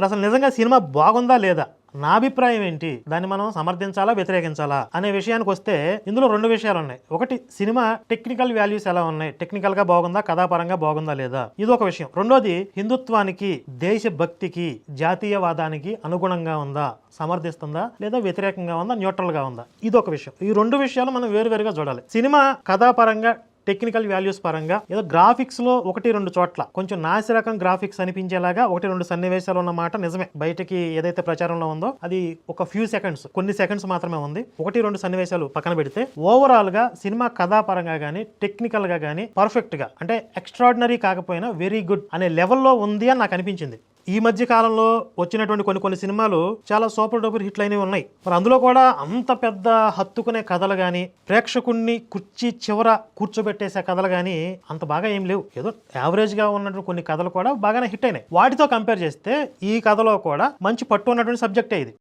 మరి అసలు నిజంగా సినిమా బాగుందా లేదా? నా అభిప్రాయం ఏంటి? దాన్ని మనం సమర్థించాలా వ్యతిరేకించాలా అనే విషయానికి వస్తే ఇందులో రెండు విషయాలు ఉన్నాయి ఒకటి సినిమా టెక్నికల్ వాల్యూస్ ఎలా ఉన్నాయి? టెక్నికల్గా బాగుందా? కథాపరంగా బాగుందా లేదా? ఇది ఒక విషయం. రెండోది హిందుత్వానికి దేశభక్తికి జాతీయవాదానికి అనుగుణంగా ఉందా? సమర్థిస్తుందా లేదా వ్యతిరేకంగా ఉందా? న్యూట్రల్గా ఉందా? ఇది ఒక విషయం. ఈ రెండు విషయాలు మనం వేరువేరుగా చూడాలి. సినిమా కథాపరంగా టెక్నికల్ వాల్యూస్ పరంగా ఏదో గ్రాఫిక్స్లో ఒకటి రెండు చోట్ల కొంచెం నాసిరకం గ్రాఫిక్స్ అనిపించేలాగా ఒకటి రెండు సన్నివేశాలు ఉన్న మాట నిజమే. బయటకి ఏదైతే ప్రచారంలో ఉందో అది ఒక ఫ్యూ సెకండ్స్ కొన్ని సెకండ్స్ మాత్రమే ఉంది. ఒకటి రెండు సన్నివేశాలు పక్కన పెడితే ఓవరాల్గా సినిమా కథాపరంగా కానీ టెక్నికల్గా కానీ పర్ఫెక్ట్గా అంటే ఎక్స్ట్రాడినరీ కాకపోయినా వెరీ గుడ్ అనే లెవెల్లో ఉంది అని నాకు అనిపించింది. ఈ మధ్య కాలంలో వచ్చినటువంటి కొన్ని కొన్ని సినిమాలు చాలా సూపర్ డూపర్ హిట్లు అయినవి ఉన్నాయి. మరి అందులో కూడా అంత పెద్ద హత్తుకునే కథలు కానీ ప్రేక్షకుణ్ణి కుర్చీ చివర కూర్చోబెట్టేసే కథలు కానీ అంత బాగా ఏం లేవు. ఏదో యావరేజ్గా ఉన్నటువంటి కొన్ని కథలు కూడా బాగానే హిట్ అయినాయి. వాటితో కంపేర్ చేస్తే ఈ కథలో కూడా మంచి పట్టు ఉన్నటువంటి సబ్జెక్టే ఇది.